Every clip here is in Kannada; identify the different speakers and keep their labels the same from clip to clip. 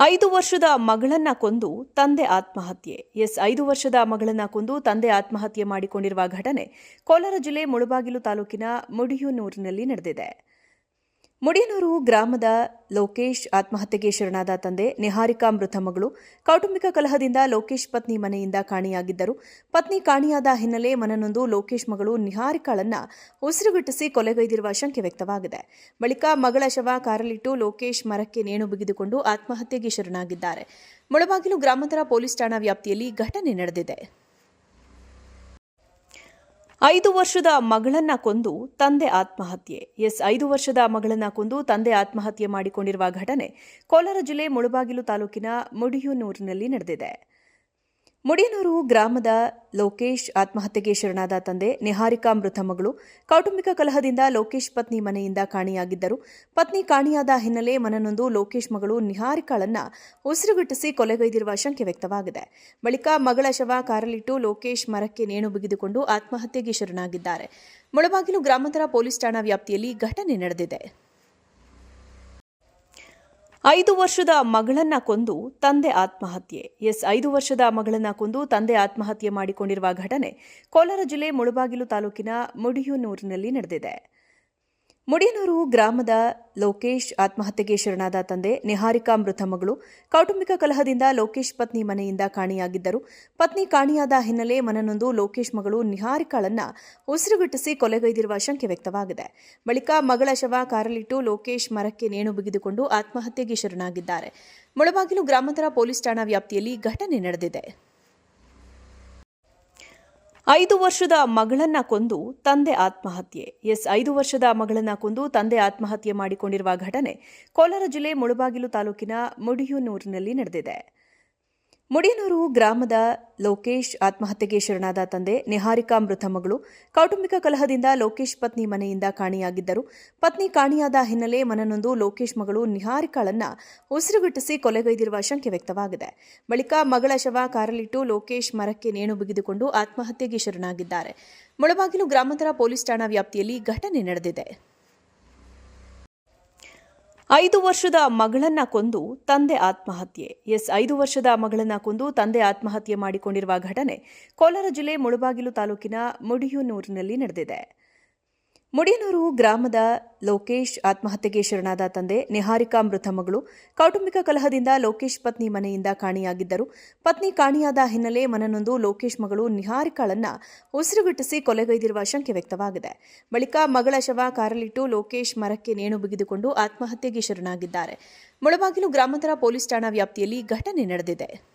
Speaker 1: ಐದು ವರ್ಷದ ಮಗಳನ್ನ ಕೊಂದು ತಂದೆ ಆತ್ಮಹತ್ಯೆ. ಎಸ್, ಐದು ವರ್ಷದ ಮಗಳನ್ನ ಕೊಂದು ತಂದೆ ಆತ್ಮಹತ್ಯೆ ಮಾಡಿಕೊಂಡಿರುವ ಘಟನೆ ಕೋಲಾರ ಜಿಲ್ಲೆ ಮುಳಬಾಗಿಲು ತಾಲೂಕಿನ ಮುಡಿಯೂನೂರಿನಲ್ಲಿ ನಡೆದಿದೆ. ಮುಡಿಯನೂರು ಗ್ರಾಮದ ಲೋಕೇಶ್ ಆತ್ಮಹತ್ಯೆಗೆ ಶರಣಾದ ತಂದೆ ನಿಹಾರಿಕಾ ಮೃತ ಮಗಳು. ಕೌಟುಂಬಿಕ ಕಲಹದಿಂದ ಲೋಕೇಶ್ ಪತ್ನಿ ಮನೆಯಿಂದ ಕಾಣಿಯಾಗಿದ್ದರು. ಪತ್ನಿ ಕಾಣಿಯಾದ ಹಿನ್ನೆಲೆ ಮನನೊಂದು ಲೋಕೇಶ್ ಮಗಳು ನಿಹಾರಿಕಾಳನ್ನ ಉಸಿರುಗಟ್ಟಿಸಿ ಕೊಲೆಗೈದಿರುವ ಶಂಕೆ ವ್ಯಕ್ತವಾಗಿದೆ. ಬಳಿಕ ಮಗಳ ಶವ ಕಾರಲ್ಲಿಟ್ಟು ಲೋಕೇಶ್ ಮರಕ್ಕೆ ನೇಣು ಬಿಗಿದುಕೊಂಡು ಆತ್ಮಹತ್ಯೆಗೆ ಶರಣಾಗಿದ್ದಾರೆ. ಮುಳಬಾಗಿಲು ಗ್ರಾಮಾಂತರ ಪೊಲೀಸ್ ಠಾಣಾ ವ್ಯಾಪ್ತಿಯಲ್ಲಿ ಘಟನೆ ನಡೆದಿದೆ. ಐದು ವರ್ಷದ ಮಗಳನ್ನ ಕೊಂದು ತಂದೆ ಆತ್ಮಹತ್ಯೆ. ಎಸ್, ಐದು ವರ್ಷದ ಮಗಳನ್ನ ಕೊಂದು ತಂದೆ ಆತ್ಮಹತ್ಯೆ ಮಾಡಿಕೊಂಡಿರುವ ಘಟನೆ ಕೋಲಾರ ಜಿಲ್ಲೆ ಮುಳಬಾಗಿಲು ತಾಲೂಕಿನ ಮುಡಿಯೂನೂರಿನಲ್ಲಿ ನಡೆದಿದೆ. ಮುಡಿಯನೂರು ಗ್ರಾಮದ ಲೋಕೇಶ್ ಆತ್ಮಹತ್ಯೆಗೆ ಶರಣಾದ ತಂದೆ ನಿಹಾರಿಕಾ ಮೃತ ಮಗಳು. ಕೌಟುಂಬಿಕ ಕಲಹದಿಂದ ಲೋಕೇಶ್ ಪತ್ನಿ ಮನೆಯಿಂದ ಕಾಣಿಯಾಗಿದ್ದರು. ಪತ್ನಿ ಕಾಣಿಯಾದ ಹಿನ್ನೆಲೆ ಮನನೊಂದು ಲೋಕೇಶ್ ಮಗಳು ನಿಹಾರಿಕಾಳನ್ನ ಉಸಿರುಗಟ್ಟಿಸಿ ಕೊಲೆಗೈದಿರುವ ಶಂಕೆ ವ್ಯಕ್ತವಾಗಿದೆ. ಬಳಿಕ ಮಗಳ ಶವ ಕಾರಲಿಟ್ಟು ಲೋಕೇಶ್ ಮರಕ್ಕೆ ನೇಣು ಬಿಗಿದುಕೊಂಡು ಆತ್ಮಹತ್ಯೆಗೆ ಶರಣಾಗಿದ್ದಾರೆ. ಮುಳಬಾಗಿಲು ಗ್ರಾಮಾಂತರ ಪೊಲೀಸ್ ಠಾಣಾ ವ್ಯಾಪ್ತಿಯಲ್ಲಿ ಘಟನೆ ನಡೆದಿದೆ. ಐದು ವರ್ಷದ ಮಗಳನ್ನ ಕೊಂದು ತಂದೆ ಆತ್ಮಹತ್ಯೆ. ಎಸ್, ಐದು ವರ್ಷದ ಮಗಳನ್ನ ಕೊಂದು ತಂದೆ ಆತ್ಮಹತ್ಯೆ ಮಾಡಿಕೊಂಡಿರುವ ಘಟನೆ ಕೋಲಾರ ಜಿಲ್ಲೆ ಮುಳಬಾಗಿಲು ತಾಲೂಕಿನ ಮುಡಿಯೂನೂರಿನಲ್ಲಿ ನಡೆದಿದೆ. ಮುಡಿಯನೂರು ಗ್ರಾಮದ ಲೋಕೇಶ್ ಆತ್ಮಹತ್ಯೆಗೆ ಶರಣಾದ ತಂದೆ ನಿಹಾರಿಕಾ ಮೃತ ಮಗಳು. ಕೌಟುಂಬಿಕ ಕಲಹದಿಂದ ಲೋಕೇಶ್ ಪತ್ನಿ ಮನೆಯಿಂದ ಕಾಣಿಯಾಗಿದ್ದರು. ಪತ್ನಿ ಕಾಣಿಯಾದ ಹಿನ್ನೆಲೆ ಮನನೊಂದು ಲೋಕೇಶ್ ಮಗಳು ನಿಹಾರಿಕಾಳನ್ನ ಉಸಿರುಗಟ್ಟಿಸಿ ಕೊಲೆಗೈದಿರುವ ಶಂಕೆ ವ್ಯಕ್ತವಾಗಿದೆ. ಬಳಿಕ ಮಗಳ ಶವ ಕಾರಲ್ಲಿಟ್ಟು ಲೋಕೇಶ್ ಮರಕ್ಕೆ ನೇಣು ಬಿಗಿದುಕೊಂಡು ಆತ್ಮಹತ್ಯೆಗೆ ಶರಣಾಗಿದ್ದಾರೆ. ಮುಳಬಾಗಿಲು ಗ್ರಾಮಾಂತರ ಪೊಲೀಸ್ ಠಾಣಾ ವ್ಯಾಪ್ತಿಯಲ್ಲಿ ಘಟನೆ ನಡೆದಿದೆ. ಐದು ವರ್ಷದ ಮಗಳನ್ನ ಕೊಂದು ತಂದೆ ಆತ್ಮಹತ್ಯೆ. ಎಸ್, ಐದು ವರ್ಷದ ಮಗಳನ್ನ ಕೊಂದು ತಂದೆ ಆತ್ಮಹತ್ಯೆ ಮಾಡಿಕೊಂಡಿರುವ ಘಟನೆ ಕೋಲಾರ ಜಿಲ್ಲೆ ಮುಳಬಾಗಿಲು ತಾಲೂಕಿನ ಮುಡಿಯೂನೂರಿನಲ್ಲಿ ನಡೆದಿದೆ. ಮುಡಿಯನೂರು ಗ್ರಾಮದ ಲೋಕೇಶ್ ಆತ್ಮಹತ್ಯೆಗೆ ಶರಣಾದ ತಂದೆ ನಿಹಾರಿಕಾ ಮೃತ ಮಗಳು. ಕೌಟುಂಬಿಕ ಕಲಹದಿಂದ ಲೋಕೇಶ್ ಪತ್ನಿ ಮನೆಯಿಂದ ಕಾಣಿಯಾಗಿದ್ದರು. ಪತ್ನಿ ಕಾಣಿಯಾದ ಹಿನ್ನೆಲೆ ಮನನೊಂದು ಲೋಕೇಶ್ ಮಗಳು ನಿಹಾರಿಕಾಳನ್ನ ಉಸಿರುಗಟ್ಟಿಸಿ ಕೊಲೆಗೈದಿರುವ ಶಂಕೆ ವ್ಯಕ್ತವಾಗಿದೆ. ಬಳಿಕ ಮಗಳ ಶವ ಕಾರಲ್ಲಿಟ್ಟು ಲೋಕೇಶ್ ಮರಕ್ಕೆ ನೇಣು ಬಿಗಿದುಕೊಂಡು ಆತ್ಮಹತ್ಯೆಗೆ ಶರಣಾಗಿದ್ದಾರೆ. ಮುಳಬಾಗಿಲು ಗ್ರಾಮಾಂತರ ಪೊಲೀಸ್ ಠಾಣಾ ವ್ಯಾಪ್ತಿಯಲ್ಲಿ ಘಟನೆ ನಡೆದಿದೆ. ಐದು ವರ್ಷದ ಮಗಳನ್ನ ಕೊಂದು ತಂದೆ ಆತ್ಮಹತ್ಯೆ. ಎಸ್, ಐದು ವರ್ಷದ ಮಗಳನ್ನ ಕೊಂದು ತಂದೆ ಆತ್ಮಹತ್ಯೆ ಮಾಡಿಕೊಂಡಿರುವ ಘಟನೆ ಕೋಲಾರ ಜಿಲ್ಲೆ ಮುಳಬಾಗಿಲು ತಾಲೂಕಿನ ಮುಡಿಯೂನೂರಿನಲ್ಲಿ ನಡೆದಿದೆ. ಮುಡಿಯನೂರು ಗ್ರಾಮದ ಲೋಕೇಶ್ ಆತ್ಮಹತ್ಯೆಗೆ ಶರಣಾದ ತಂದೆ ನಿಹಾರಿಕಾ ಮೃತ ಮಗಳು. ಕೌಟುಂಬಿಕ ಕಲಹದಿಂದ ಲೋಕೇಶ್ ಪತ್ನಿ ಮನೆಯಿಂದ ಕಾಣಿಯಾಗಿದ್ದರು. ಪತ್ನಿ ಕಾಣಿಯಾದ ಹಿನ್ನೆಲೆ ಮನನೊಂದು ಲೋಕೇಶ್ ಮಗಳು ನಿಹಾರಿಕಾಳನ್ನ ಉಸಿರುಗಟ್ಟಿಸಿ ಕೊಲೆಗೈದಿರುವ ಶಂಕೆ ವ್ಯಕ್ತವಾಗಿದೆ. ಬಳಿಕ ಮಗಳ ಶವ ಕಾರಲ್ಲಿಟ್ಟು ಲೋಕೇಶ್ ಮರಕ್ಕೆ ನೇಣು ಬಿಗಿದುಕೊಂಡು ಆತ್ಮಹತ್ಯೆಗೆ ಶರಣಾಗಿದ್ದಾರೆ. ಮುಳಬಾಗಿಲು ಗ್ರಾಮಾಂತರ ಪೊಲೀಸ್ ಠಾಣಾ ವ್ಯಾಪ್ತಿಯಲ್ಲಿ ಘಟನೆ ನಡೆದಿದೆ.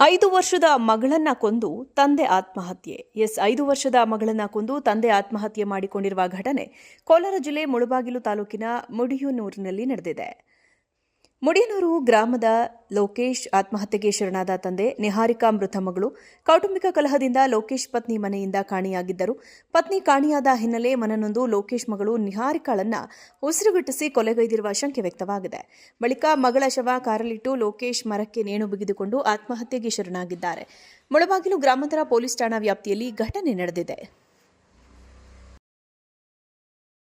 Speaker 1: ಐದು ವರ್ಷದ ಮಗಳನ್ನ ಕೊಂದು ತಂದೆ ಆತ್ಮಹತ್ಯೆ. ಎಸ್, ಐದು ವರ್ಷದ ಮಗಳನ್ನ ಕೊಂದು ತಂದೆ ಆತ್ಮಹತ್ಯೆ ಮಾಡಿಕೊಂಡಿರುವ ಘಟನೆ ಕೋಲಾರ ಜಿಲ್ಲೆ ಮುಳಬಾಗಿಲು ತಾಲೂಕಿನ ಮುಡಿಯೂನೂರಿನಲ್ಲಿ ನಡೆದಿದೆ. ಮುಡಿಯನೂರು ಗ್ರಾಮದ ಲೋಕೇಶ್ ಆತ್ಮಹತ್ಯೆಗೆ ಶರಣಾದ ತಂದೆ ನಿಹಾರಿಕಾ ಮೃತ ಮಗಳು. ಕೌಟುಂಬಿಕ ಕಲಹದಿಂದ ಲೋಕೇಶ್ ಪತ್ನಿ ಮನೆಯಿಂದ ಕಾಣಿಯಾಗಿದ್ದರು. ಪತ್ನಿ ಕಾಣಿಯಾದ ಹಿನ್ನೆಲೆ ಮನನೊಂದು ಲೋಕೇಶ್ ಮಗಳು ನಿಹಾರಿಕಾಳನ್ನ ಉಸಿರುಗಟ್ಟಿಸಿ ಕೊಲೆಗೈದಿರುವ ಶಂಕೆ ವ್ಯಕ್ತವಾಗಿದೆ. ಬಳಿಕ ಮಗಳ ಶವ ಕಾರಲ್ಲಿಟ್ಟು ಲೋಕೇಶ್ ಮರಕ್ಕೆ ನೇಣು ಬಿಗಿದುಕೊಂಡು ಆತ್ಮಹತ್ಯೆಗೆ ಶರಣಾಗಿದ್ದಾರೆ. ಮುಳಬಾಗಿಲು ಗ್ರಾಮಾಂತರ ಪೊಲೀಸ್ ಠಾಣಾ ವ್ಯಾಪ್ತಿಯಲ್ಲಿ ಘಟನೆ ನಡೆದಿದೆ.